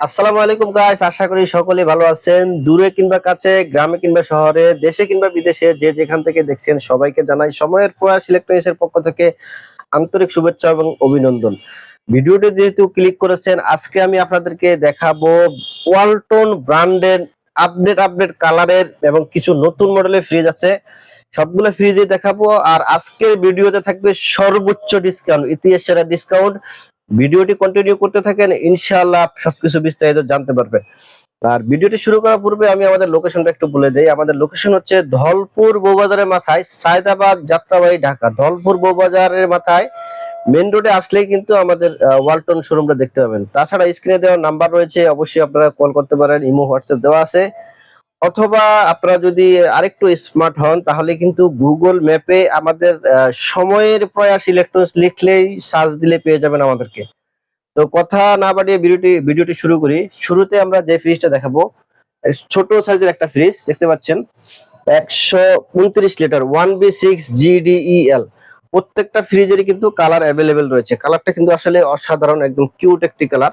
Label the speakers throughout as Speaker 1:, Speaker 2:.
Speaker 1: আসসালামু আলাইকুম গাইস আশা করি সকলে ভালো আছেন। দূরে কিংবা কাছে, গ্রামে কিংবা শহরে, দেশে কিংবা বিদেশে, যে যেখান থেকে দেখছেন সবাইকে জানাই সময়ের প্রয়াস ইলেকট্রনিক্সের পক্ষ থেকে আন্তরিক শুভেচ্ছা এবং অভিনন্দন। ভিডিওটি যেহেতু ক্লিক করেছেন, আজকে আমি আপনাদেরকে দেখাবো ওয়ালটন ব্র্যান্ডের আপডেট আপডেট কালারের এবং কিছু নতুন মডেলের ফ্রিজ আছে। সবগুলো ফ্রিজে দেখাবো। আর আজকের ভিডিওতে থাকবে সর্বোচ্চ ডিসকাউন্ট ইতিহাস সেরা ডিসকাউন্ট ভিডিওটি কন্টিনিউ করতে থাকেন, ইনশাআল্লাহ সবকিছু বিস্তারিত জানতে পারবেন। আর ভিডিওটি শুরু করার পূর্বে আমি আমাদের লোকেশনটা একটু বলে দেই। আমাদের লোকেশন হচ্ছে ধলপুর বৌবাজারের মাথায় সায়দাবাদ যাত্রাবাড়ি, ঢাকা। ধলপুর বৌবাজারের মাথায় মেন রোডে আসলেই কিন্তু আমাদের ওয়ালটন শোরুমটা দেখতে পাবেন। তাছাড়া স্ক্রিনে দেওয়া নাম্বার রয়েছে, অবশ্যই আপনারা কল করতে পারেন, ইমো হোয়াটসঅ্যাপ দেওয়া আছে। অথবা আপনারা যদি আরেকটু স্মার্ট হন, তাহলে কিন্তু গুগল ম্যাপে আমাদের সময়ের প্রয়াস ইলেকট্রনিক্স লিখলেই সার্চ দিলে পেয়ে যাবেন আমাদেরকে। তো কথা না বাড়িয়ে ভিডিওটি ভিডিওটি শুরু করি। শুরুতে আমরা যে ফ্রিজটা দেখাবো ছোট সাইজের একটা ফ্রিজ দেখতে পাচ্ছেন? একশো উনত্রিশ litre one B six GDEL প্রত্যেকটা ফ্রিজেরই কিন্তু কালার অ্যাভেলেবেল রয়েছে। কালারটা কিন্তু আসলে অসাধারণ, একদম কিউট একটি কালার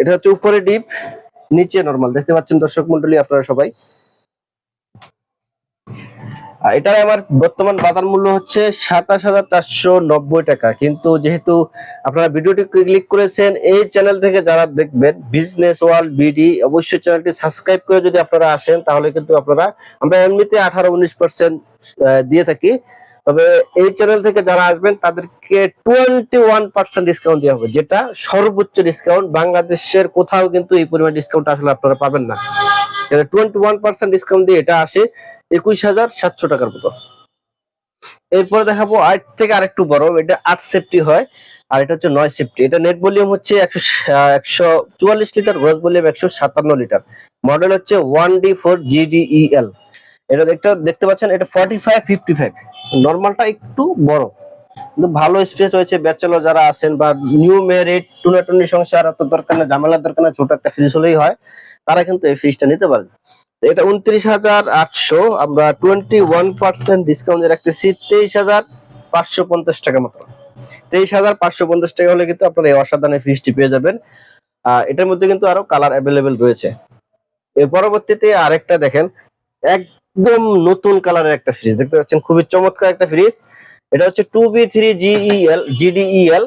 Speaker 1: এটা হচ্ছে উপরে ডিপ নিচে নরমাল দেখতে পাচ্ছেন দর্শক মন্ডলী, আপনারা সবাই? এটার আমার বর্তমান বাজার মূল্য হচ্ছে সাতাশ হাজার চারশো নব্বই টাকা। কিন্তু যেহেতু আপনারা ভিডিওটি ক্লিক করেছেন, এই চ্যানেল থেকে যারা দেখবেন বিজনেস ওয়ার্ল্ড বিডি অবশ্যই চ্যানেলটি সাবস্ক্রাইব করে যদি আপনারা আসেন, তাহলে কিন্তু আপনারা, আমরা এমনিতে আঠারো উনিশ পার্সেন্ট দিয়ে থাকি। তবে এই চ্যানেল থেকে যারা আসবেন, তাদেরকে টোয়েন্টি ওয়ান পার্সেন্ট ডিসকাউন্ট দেওয়া হবে, যেটা সর্বোচ্চ ডিসকাউন্ট বাংলাদেশের কোথাও কিন্তু এই পরিমাণ ডিসকাউন্ট আসলে আপনারা পাবেন না। টোয়েন্টি ওয়ান পার্সেন্ট ডিসকাউন্ট দিয়ে এটা আসে একুশ হাজার সাতশো টাকার মতো। এরপরে দেখাবো আট থেকে আরেকটু বড়, এটা আট সেফটি হয়, আর এটা হচ্ছে নয় সেফটি এটা নেট ভলিউম হচ্ছে একশো একশো চুয়াল্লিশ লিটার গ্রস ভলিউম একশো সাতান্ন লিটার। মডেল হচ্ছে ওয়ান ডি ফোর জিডিইএল এটা দেখতে দেখতে পাচ্ছেন, এটা ফর্টি ফাইভ ফিফটি ফাইভ নর্মালটা একটু বড়। কিন্তু ভালো স্পেস রয়েছে, ব্যাচেলর যারা আছেন বা নিউ ম্যারিড টুনাটুনি সংসার অত দরকার না ঝামেলার দরকার না ছোট একটা ফ্রিজ হলেই হয়, তারা কিন্তু এই ফ্রিজটা নিতে পারেন। তো এটা উনত্রিশ হাজার আটশো, আমরা টোয়েন্টি ওয়ান পার্সেন্ট ডিসকাউন্ট রাখতেছি, তেইশ হাজার পাঁচশো পঞ্চাশ টাকা মতো তেইশ হাজার পাঁচশো পঞ্চাশ টাকা হলে কিন্তু আপনারা এই অসাধারণ ফ্রিজটি পেয়ে যাবেন। এটার মধ্যে কিন্তু আরও কালার অ্যাভেলেবেল রয়েছে। এর পরবর্তীতে আরেকটা দেখেন একদম নতুন কালারের একটা ফ্রিজ দেখতে পাচ্ছেন, খুবই চমৎকার একটা ফ্রিজ এটা হচ্ছে two B three GEL GDEL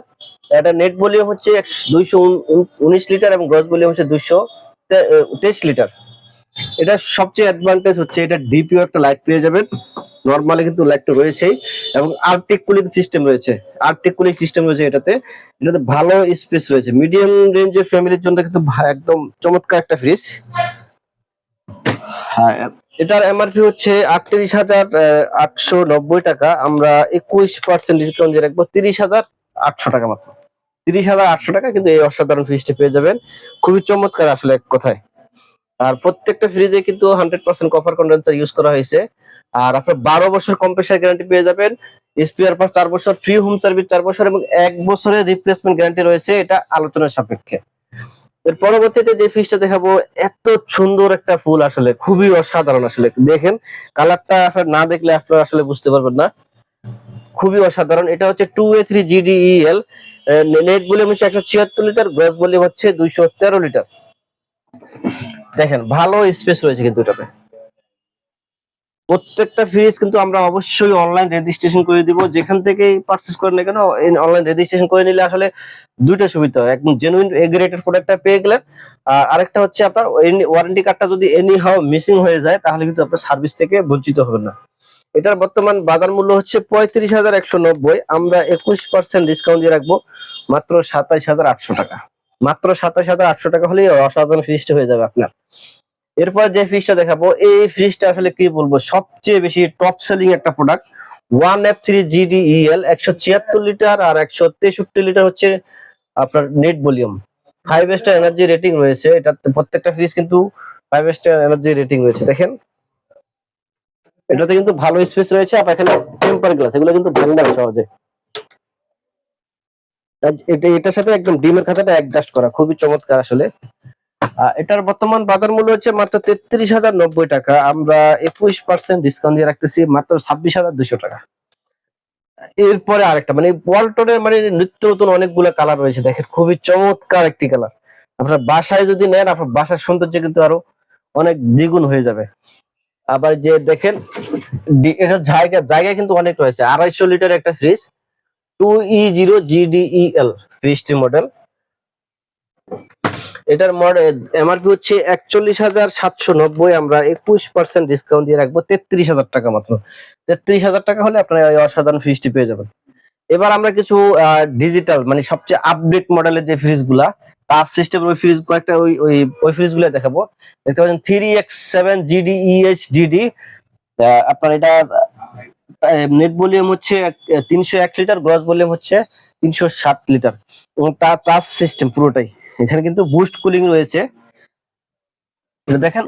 Speaker 1: এটা নেট ভলিউম হচ্ছে দুইশো উনিশ লিটার এবং গ্রস ভলিউম হচ্ছে দুইশো তেইশ লিটার এটা সবচেয়ে অ্যাডভান্টেজ হচ্ছে, এটা ডিপিও একটা লাইট পেয়ে যাবেন। নর্মালি কিন্তু লাইটটা রয়েছেই। এবং আর্টিক কুলিং সিস্টেম রয়েছে। আর্টিক কুলিং সিস্টেম রয়েছে এটাতে। এটাতে ভালো স্পেস রয়েছে। মিডিয়াম রেঞ্জের ফ্যামিলির জন্য কিন্তু একদম চমৎকার একটা ফ্রিজ হ্যাঁ এটার এমআরপি হচ্ছে আটত্রিশ হাজার আটশো নব্বই টাকা। আমরা একুশ পার্সেন্ট ডিসকাউন্ট দিয়ে রাখব তিরিশ হাজার আটশো টাকা মাত্র। তিরিশ হাজার আটশো টাকা কিন্তু এই অসাধারণ ফ্রিজটি পেয়ে যাবেন। খুবই চমৎকার আসলে এক কথায়। আর প্রত্যেকটা ফ্রিজে কিন্তু hundred percent copper condenser use করা হয়েছে। আর আপনার বারো বছর কম্প্রেসার গ্যারান্টি পেয়ে যাবেন। স্পিয়ার পাস চার বছর ফ্রি হোম সার্ভিস চার বছর এবং এক বছরের রিপ্লেসমেন্ট গ্যারান্টি রয়েছে। এটা আলোচনার সাপেক্ষে। এর পরবর্তীতে যে ফিসটা দেখাবো, এত সুন্দর একটা ফুল আসলে, খুবই অসাধারণ আসলে। দেখেন কালারটা না দেখলে আপনারা আসলে বুঝতে পারবেন না। খুবই অসাধারণ। এটা হচ্ছে two A three GDEL net বলে হচ্ছে একশো ছিয়াত্তর লিটার গ্রস বলে হচ্ছে দুইশো তেরো লিটার দেখেন, ভালো স্পেস রয়েছে কিন্তু এটাতে। প্রত্যেকটা ফ্রিজ কিন্তু আমরা অবশ্যই অনলাইন রেজিস্ট্রেশন করে দিব। যেখান থেকেই পারচেস করেন না কেন অনলাইন রেজিস্ট্রেশন করে নিলে আসলে দুইটা সুবিধা হয়। একদম জেনুইন এগ্রেটেড প্রোডাক্টটা পেয়ে গেলেন, আর আরেকটা হচ্ছে আপনার ওয়ারেন্টি কার্ডটা যদি এনি হাও মিসিং হয়ে যায়, তাহলে কিন্তু আপনার সার্ভিস থেকে বঞ্চিত হবেন না। এটার বর্তমান বাজার মূল্য হচ্ছে পঁয়ত্রিশ হাজার একশো নব্বই। আমরা একুশ পার্সেন্ট ডিসকাউন্ট দিয়ে রাখব, মাত্র সাতাইশ হাজার আটশো টাকা। মাত্র সাতাশ হাজার আটশো টাকা হলেই অসাধারণ ফ্রিজটা হয়ে যাবে আপনার। এরপর যে ফ্রিজটা দেখাবো, এই ফ্রিজটা আসলে কি বলব? সবচেয়ে বেশি টপ সেলিং একটা product one F three GDEL একশো ছিয়াত্তর লিটার আর একশো তেষট্টি লিটার হচ্ছে আপনার net volume five star energy rating রয়েছে, এটা প্রত্যেকটা ফ্রিজ কিন্তু ফাইভ স্টার এনার্জি রেটিং রয়েছে, দেখেন। এটাতে কিন্তু ভালো স্পেস রয়েছে আর এখানে টেম্পার গ্লাস এগুলো কিন্তু ভাঙবে না সহজে এটা, এটার সাথে একদম ডিমের খাতাটা অ্যাডজাস্ট করা, খুবই চমৎকার আসলে। এটার বর্তমান বাজার মূল্য হচ্ছে মাত্র তেত্রিশ হাজার নব্বই টাকা। আমরা একুশ পার্সেন্ট ডিসকাউন্ট দিয়ে রাখতেছি মাত্র ছাব্বিশ হাজার দুশো টাকা। এরপরে আরেকটা মানে ওয়ালটনের মানে নিত্য নতুন অনেকগুলো কালার রয়েছে। দেখেন, খুবই চমৎকার একটি কালার আপনার বাসায় যদি নেন, আপনার বাসার সৌন্দর্য কিন্তু আরও অনেক দ্বিগুণ হয়ে যাবে। আবার যে দেখেন এটা জায়গা জায়গা কিন্তু অনেক রয়েছে। আড়াইশো লিটার একটা fridge two E zero GDEL ফ্রিজটি model এটার মডেল এমআরপি হচ্ছে একচল্লিশ হাজার সাতশো নব্বই, আমরা একুশ পার্সেন্ট ডিসকাউন্ট দিয়ে রাখব তেত্রিশ হাজার টাকা মাত্র। তেত্রিশ হাজার টাকা হলে আপনারা এই অসাধারণ ফ্রিজটি পেয়ে যাবেন। এবার আমরা কিছু ডিজিটাল মানে সবচেয়ে আপডেট মডেলের যে ফ্রিজগুলা টাচ সিস্টেম ওই ফ্রিজ কয়েকটা ওই ওই ওই ফ্রিজগুলো দেখাবো। দেখতে পাচ্ছেন three X seven GD EH DD আপনার এটা নেট ভলিউম হচ্ছে তিনশো এক লিটার গ্রস ভলিউম হচ্ছে তিনশো সাত লিটার এবং তার সিস্টেম পুরোটাই। এখানে কিন্তু বুস্ট কুলিং রয়েছে। দেখেন,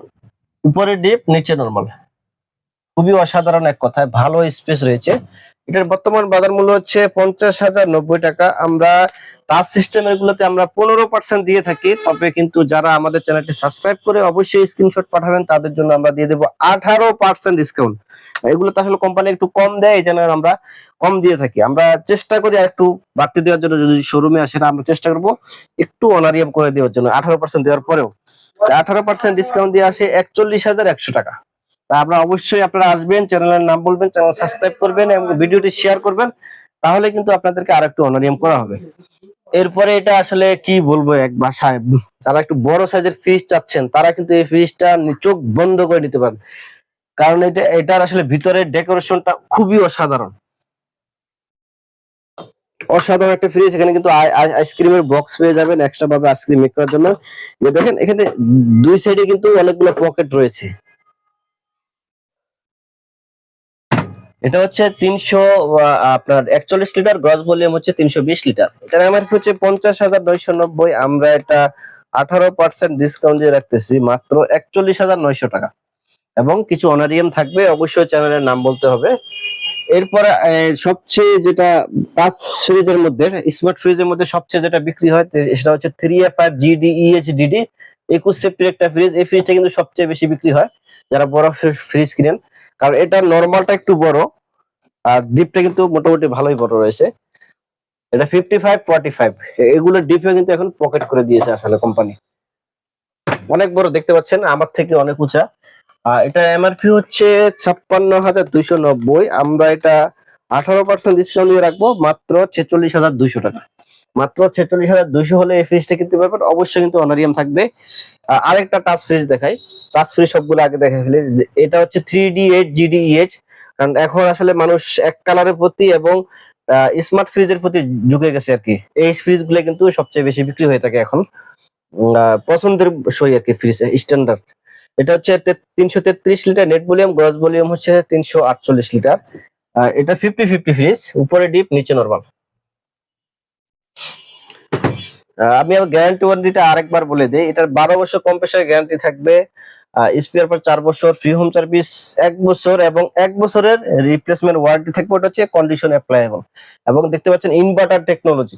Speaker 1: উপরে ডিপ নিচে নর্মাল খুবই অসাধারণ এক কথায়, ভালো স্পেস রয়েছে। এটার বর্তমান বাজার মূল্য হচ্ছে পঞ্চাশ হাজার নব্বই টাকা। আমরা টাচ সিস্টেমের গুলোতে আমরা পনেরো পার্সেন্ট দিয়ে থাকি, তবে কিন্তু যারা আমাদের চ্যানেলটি সাবস্ক্রাইব করে অবশ্যই স্ক্রিনশট পাঠাবেন, তাদের জন্য আমরা দিয়ে দেবো আঠারো পার্সেন্ট ডিসকাউন্ট এগুলো তো আসলে কোম্পানি একটু কম দেয়, এই জন্য আমরা কম দিয়ে থাকি। আমরা চেষ্টা করি আর একটু বাড়তি দেওয়ার জন্য, যদি শোরুমে আসে আমরা চেষ্টা করব একটু অনারিয়াম করে দেওয়ার জন্য, আঠারো পার্সেন্ট দেওয়ার পরেও। আঠারো পার্সেন্ট ডিসকাউন্ট দিয়ে আসে একচল্লিশ হাজার একশো টাকা। তা আপনারা অবশ্যই আপনারা আসবেন চ্যানেলের নাম বলবেন চ্যানেল সাবস্ক্রাইব করবেন এবং ভিডিওটি শেয়ার করবেন, তাহলে কিন্তু আপনাদেরকে আর একটু অনারিয়াম করা হবে। এরপরে এটা আসলে কি বলব এক ভাষায়, যারা একটু বড় সাইজের ফ্রিজ চাচ্ছেন, তারা কিন্তু এই ফ্রিজটা চোখ বন্ধ করে নিতে পারেন। কারণ এটা, এটার আসলে ভিতরের ডেকোরেশনটা খুবই অসাধারণ। অসাধারণ একটা ফ্রিজ এখানে কিন্তু আই- আই- আইসক্রিমের বক্স পেয়ে যাবেন এক্সট্রা ভাবে আইসক্রিম মেক করার জন্য। দেখেন, এখানে দুই সাইডে কিন্তু অনেকগুলো পকেট রয়েছে। এটা হচ্ছে তিনশো আপনার একচল্লিশ লিটার গ্রস ভলিউম হচ্ছে তিনশো বিশ লিটার। এটার এমআরপি হচ্ছে পঞ্চাশ হাজার নয়শো নব্বই। আমরা এটা আঠারো পার্সেন্ট ডিসকাউন্ট দিয়ে রাখতেছি, মাত্র একচল্লিশ হাজার নয়শো টাকা। এবং কিছু অনারিয়াম থাকবে, অবশ্যই চ্যানেলের নাম বলতে হবে। এরপরে সবচেয়ে যেটা টাচ ফ্রিজের মধ্যে স্মার্ট ফ্রিজের মধ্যে সবচেয়ে যেটা বিক্রি হয় সেটা হচ্ছে three F five GD EH DD একুশ সেফটির একটা ফ্রিজ এই ফ্রিজটা কিন্তু সবচেয়ে বেশি বিক্রি হয়। যারা বড় ফ্রিজ কিনেন কারণ এটা নর্মালটা একটু বড়, আর ডিপটা কিন্তু মোটামুটি ভালোই বড় রয়েছে। এটা ফিফটি ফাইভ ফর্টি ফাইভ এগুলো ডিপে কিন্তু এখন পকেট করে দিয়েছে আসলে কোম্পানি অনেক বড়, দেখতে পাচ্ছেন, আমার থেকে অনেক উঁচা। আর এটা এমআরপি হচ্ছে ছাপ্পান্ন হাজার দুইশো নব্বই, আমরা এটা আঠারো পার্সেন্ট ডিসকাউন্ট দিয়ে রাখব, মাত্র ছেচল্লিশ হাজার দুইশো টাকা। মাত্র ছেচল্লিশ হাজার দুইশো হলে এই ফ্রিজটা কিনতে পারবেন, অবশ্যই কিন্তু অনারিয়াম থাকবে। আরেকটা টাচ ফ্রিজ দেখাই। টাচ ফ্রিজ সবগুলো আগে দেখে ফেলি। এটা হচ্ছে থ্রি ডি এইট জিডিইএইচ কারণ এখন আসলে মানুষ এক কালারের প্রতি এবং স্মার্ট ফ্রিজের প্রতি ঝুঁকে গেছে আর কি। এই ফ্রিজগুলো কিন্তু সবচেয়ে বেশি বিক্রি হয়ে থাকে এখন। পছন্দের সই আর কি ফ্রিজ স্ট্যান্ডার্ড এটা হচ্ছে তিনশো তেত্রিশ litre net volume gross volume হচ্ছে তিনশো আটচল্লিশ লিটার এটা ফিফটি ফিফটি ফ্রিজ উপরে ডিপ নিচে নরমাল আমি গ্যারান্টি ওয়ারেন্টিটা আরেকবার বলে দিই। এটার বারো বছর কম্প্রেসার গ্যারান্টি থাকবে। স্পেয়ার পার চার বছর ফ্রি হোম সার্ভিস এক বছর এবং এক বছরের রিপ্লেসমেন্ট ওয়ারেন্টি থাকবে। ওটা হচ্ছে কন্ডিশন অ্যাপ্লাইয়েবল এবং দেখতে পাচ্ছেন ইনভার্টার টেকনোলজি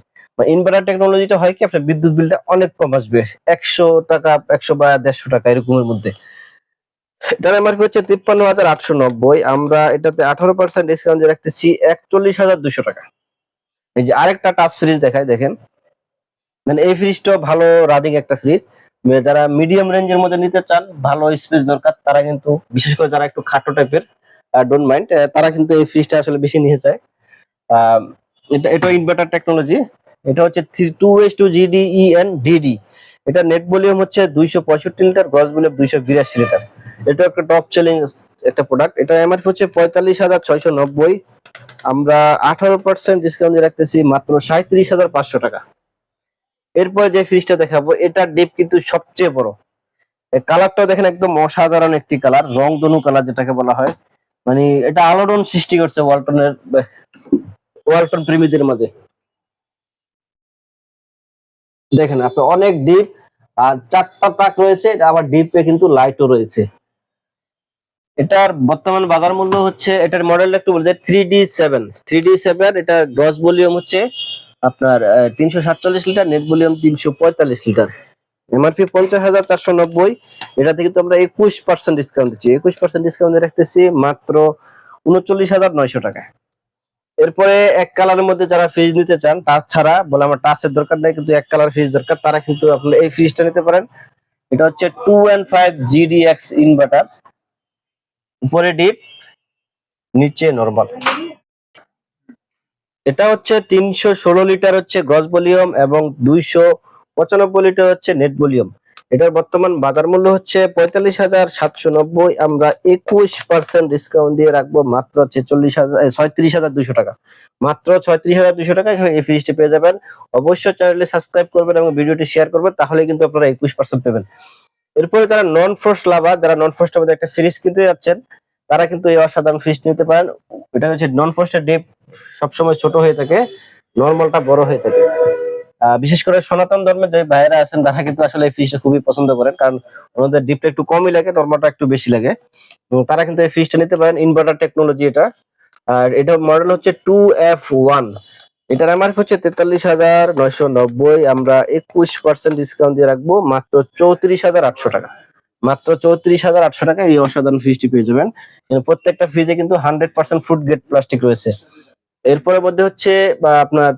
Speaker 1: ইনভার্টার টেকনোলজিটা হয় কি, আপনার বিদ্যুৎ বিলটা অনেক কম আসবে। একশো টাকা, একশো বা দেড়শো টাকা এরকমের মধ্যে। এটার এমআরপি হচ্ছে তিপ্পান্ন হাজার আটশো নব্বই। আমরা এটাতে আঠারো পার্সেন্ট ডিসকাউন্ট রাখতেছি একচল্লিশ হাজার দুশো টাকা। এই যে আরেকটা টাচ ফ্রিজ দেখায় দেখেন। মানে এই ফ্রিজটা ভালো রানিং একটা ফ্রিজ যারা মিডিয়াম রেঞ্জের মধ্যে নিতে চান, ভালো স্পেস দরকার, তারা কিন্তু, বিশেষ করে যারা একটু খাটো টাইপের ডোন্ট মাইন্ড তারা কিন্তু এই ফ্রিজটা আসলে বেশি নিয়ে যায়। এটা এটা ইনভার্টার টেকনোলজি এটা হচ্ছে three two S two GD DD এটা নেট ভলিউম হচ্ছে দুইশো পঁয়ষট্টি লিটার গ্রস ভলিউম দুইশো বিরাশি লিটার। এটা একটা টপ সেলিং একটা প্রোডাক্ট এটা এমআরপি হচ্ছে পঁয়তাল্লিশ হাজার ছয়শো নব্বই। আমরা আঠারো পার্সেন্ট ডিসকাউন্ট দিয়ে রাখতেছি মাত্র সাঁত্রিশ হাজার পাঁচশো টাকা। এরপর যে ফ্রিজটা দেখাবো, এটা ডিপ কিন্তু সবচেয়ে বড়। কালারটাও দেখেন একদম অসাধারণ একটি কালার রং দনু কালার যেটাকে বলা হয়। মানে এটা আলোড়ন সৃষ্টি করছে ওয়ালটনের, ওয়ালটন প্রেমীদের মাঝে। দেখেন আপনি অনেক ডিপ আর চারটা তাক রয়েছে আবার ডিপে কিন্তু লাইটও রয়েছে। এটার বর্তমান বাজার মূল্য হচ্ছে, এটার মডেলটা একটু বলতে three D seven three D seven এটা গ্রস ভলিউম হচ্ছে আপনার তিনশো সাতচল্লিশ লিটার নেট ভলিউম তিনশো পঁয়তাল্লিশ লিটার। এমআরপি পঞ্চাশ হাজার চারশো নব্বই এটাতে কিন্তু আমরা একুশ পার্সেন্ট ডিসকাউন্ট দিচ্ছি। একুশ পার্সেন্ট ডিসকাউন্ট রাখতেছি মাত্র উনচল্লিশ হাজার নয়শো টাকা। এরপরে এক কালারের মধ্যে যারা ফ্রিজ নিতে চান টাচ ছাড়া বলে আমার টাচের দরকার নেই, কিন্তু এক কালার ফ্রিজ দরকার, তারা কিন্তু আপনারা এই ফ্রিজটা নিতে পারেন। এটা হচ্ছে two and five GDX inverter উপরে ডিপ নিচে নরমাল এটা হচ্ছে তিনশো ষোলো লিটার হচ্ছে গ্রস ভলিউম এবং দুইশো পঁচানব্বই লিটার হচ্ছে নেট ভলিউম এটার বর্তমান বাজার মূল্য হচ্ছে পঁয়তাল্লিশ হাজার সাতশো নব্বই। আমরা একুশ পার্সেন্ট ডিসকাউন্ট দিয়ে রাখব মাত্র ছেচল্লিশ হাজার ছয়ত্রিশ হাজার দুশো টাকা। মাত্র ছয়ত্রিশ হাজার দুশো টাকা এখানে এই ফ্রিজটি পেয়ে যাবেন। অবশ্যই চ্যানেলটি সাবস্ক্রাইব করবেন এবং ভিডিওটি শেয়ার করবেন, তাহলে কিন্তু আপনারা একুশ পার্সেন্ট পাবেন। এরপরে যারা নন ফ্রস্ট লাভার যারা নন ফ্রস্টের মধ্যে একটা ফ্রিজ কিনতে যাচ্ছেন তারা কিন্তু এই অসাধারণ ফ্রিজ নিতে পারেন। এটা হচ্ছে নন ফ্রস্টের ডিপ সবসময় ছোট হয়ে থাকে, নর্মালটা বড় হয়ে থাকে। বিশেষ করে সনাতন ধর্মের যে ভাইয়েরা আছেন, তারা কিন্তু আসলে এই ফ্রিজটা খুবই পছন্দ করেন, কারণ ওনাদের ডিপটা একটু কমই লাগে, নর্মালটা একটু বেশি লাগে। তারা কিন্তু এই ফ্রিজটা নিতে পারেন ইনভার্টার টেকনোলজি এটা। আর এটা মডেল হচ্ছে টু এফ ওয়ান এটার এমআরপি হচ্ছে তেতাল্লিশ হাজার নয়শো নব্বই। আমরা একুশ পার্সেন্ট ডিসকাউন্ট দিয়ে রাখব, মাত্র চৌত্রিশ হাজার আটশো টাকা। মাত্র চৌত্রিশ হাজার আটশো টাকা এই অসাধারণ ফ্রিজটি পেয়ে যাবেন। প্রত্যেকটা ফ্রিজে কিন্তু hundred percent food grade plastic রয়েছে। এরপরে মধ্যে হচ্ছে, বা আপনার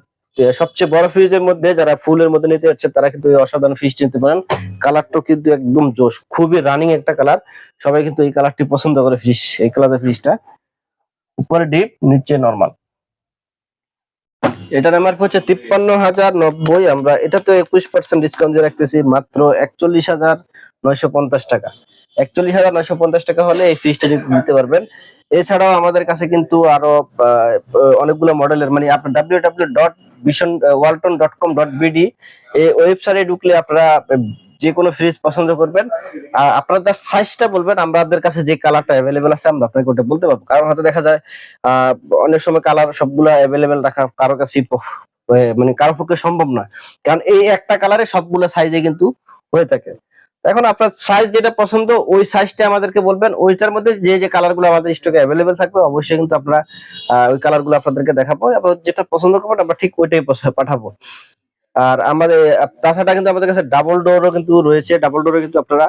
Speaker 1: সবচেয়ে বড় ফ্রিজের মধ্যে যারা ফুলের মধ্যে নিতে যাচ্ছে তারা কিন্তু এই অসাধারণ ফ্রিজ নিতে পারেন। কালারটা কিন্তু একদম জোশ, খুবই রানিং একটা কালার সবাই কিন্তু এই কালারটি পছন্দ করে ফ্রিজ এই কালারের ফ্রিজটা উপরে ডিপ নিচে নরমাল এটার আমার হচ্ছে তিপ্পান্ন হাজার নব্বই। আমরা এটা তো একুশ পার্সেন্ট ডিসকাউন্ট রাখতেছি, মাত্র একচল্লিশ হাজার নয়শো পঞ্চাশ টাকা। একচল্লিশ হাজার নয়শো পঞ্চাশ টাকা হলে এই ফ্রিজটা নিতে পারবেন। এছাড়াও আমাদের কাছে কিন্তু আরও অনেকগুলো মডেলের মানে আপনার ডাব্লিউ ডাব্লিউ ডট ভীষণ Walton dot com dot BD এই ওয়েবসাইটে ঢুকলে আপনারা যে কোনো ফ্রিজ পছন্দ করবেন। আপনার জাস্ট সাইজটা বলবেন, আমাদের কাছে যে কালারটা অ্যাভেলেবেল আছে, আমরা আপনাকে ওটা বলতে পারব। কারণ হয়তো দেখা যায় অনেক সময় কালার সবগুলা অ্যাভেলেবেল রাখা কারও কাছে মানে কারও পক্ষে সম্ভব না কারণ এই একটা কালারে সবগুলো সাইজে কিন্তু হয়ে থাকে। এখন আপনার সাইজ যেটা পছন্দ, ওই সাইজটা আমাদেরকে বলবেন। ওইটার মধ্যে যে যে কালারগুলো আমাদের স্টকে অ্যাভেলেবেল থাকবে, অবশ্যই কিন্তু আমরা ওই কালারগুলো আপনাদেরকে দেখাবো এবং যেটা পছন্দ করবেন, আমরা ঠিক ওইটাই পাঠাবো। আর আমাদের তাছাড়া কিন্তু আমাদের কাছে ডাবল ডোরও কিন্তু রয়েছে। ডাবল ডোরও কিন্তু আপনারা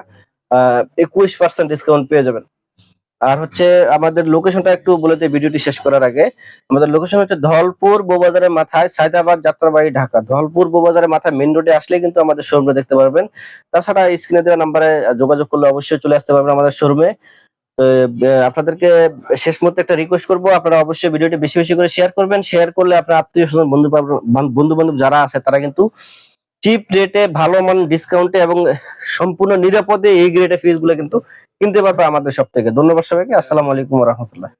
Speaker 1: একুশ পার্সেন্ট ডিসকাউন্ট পেয়ে যাবেন। আর হচ্ছে আমাদের লোকেশনটা একটু বলে দিই, ভিডিওটি শেষ করার আগে। আমাদের লোকেশন হচ্ছে ধলপুর বোবাজারের মাথায় সায়দাবাদ যাত্রাবাড়ি ঢাকা। ধলপুর বোবাজারের মাথায় মেন রোডে আসলে কিন্তু আমাদের শোরুমে দেখতে পারবেন। তাছাড়া স্ক্রিনে দেওয়া নাম্বারে যোগাযোগ করলে অবশ্যই চলে আসতে পারবেন আমাদের শোরুমে আপনাদেরকে শেষ মুহূর্তে একটা রিকোয়েস্ট করব, আপনারা অবশ্যই ভিডিওটি বেশি বেশি করে শেয়ার করবেন। শেয়ার করলে আপনার আত্মীয় স্বজন বন্ধু বন্ধু বান্ধব যারা আছে তারা কিন্তু চিপ রেটে ভালো মান ডিসকাউন্টে এবং সম্পূর্ণ নিরাপদে এই গ্রেডের ফিজগুলো কিন্তু কিনতে পারবে আমাদের সব থেকে ধন্যবাদ সবাইকে। আসসালামু আলাইকুম রহমতুল্লাহ।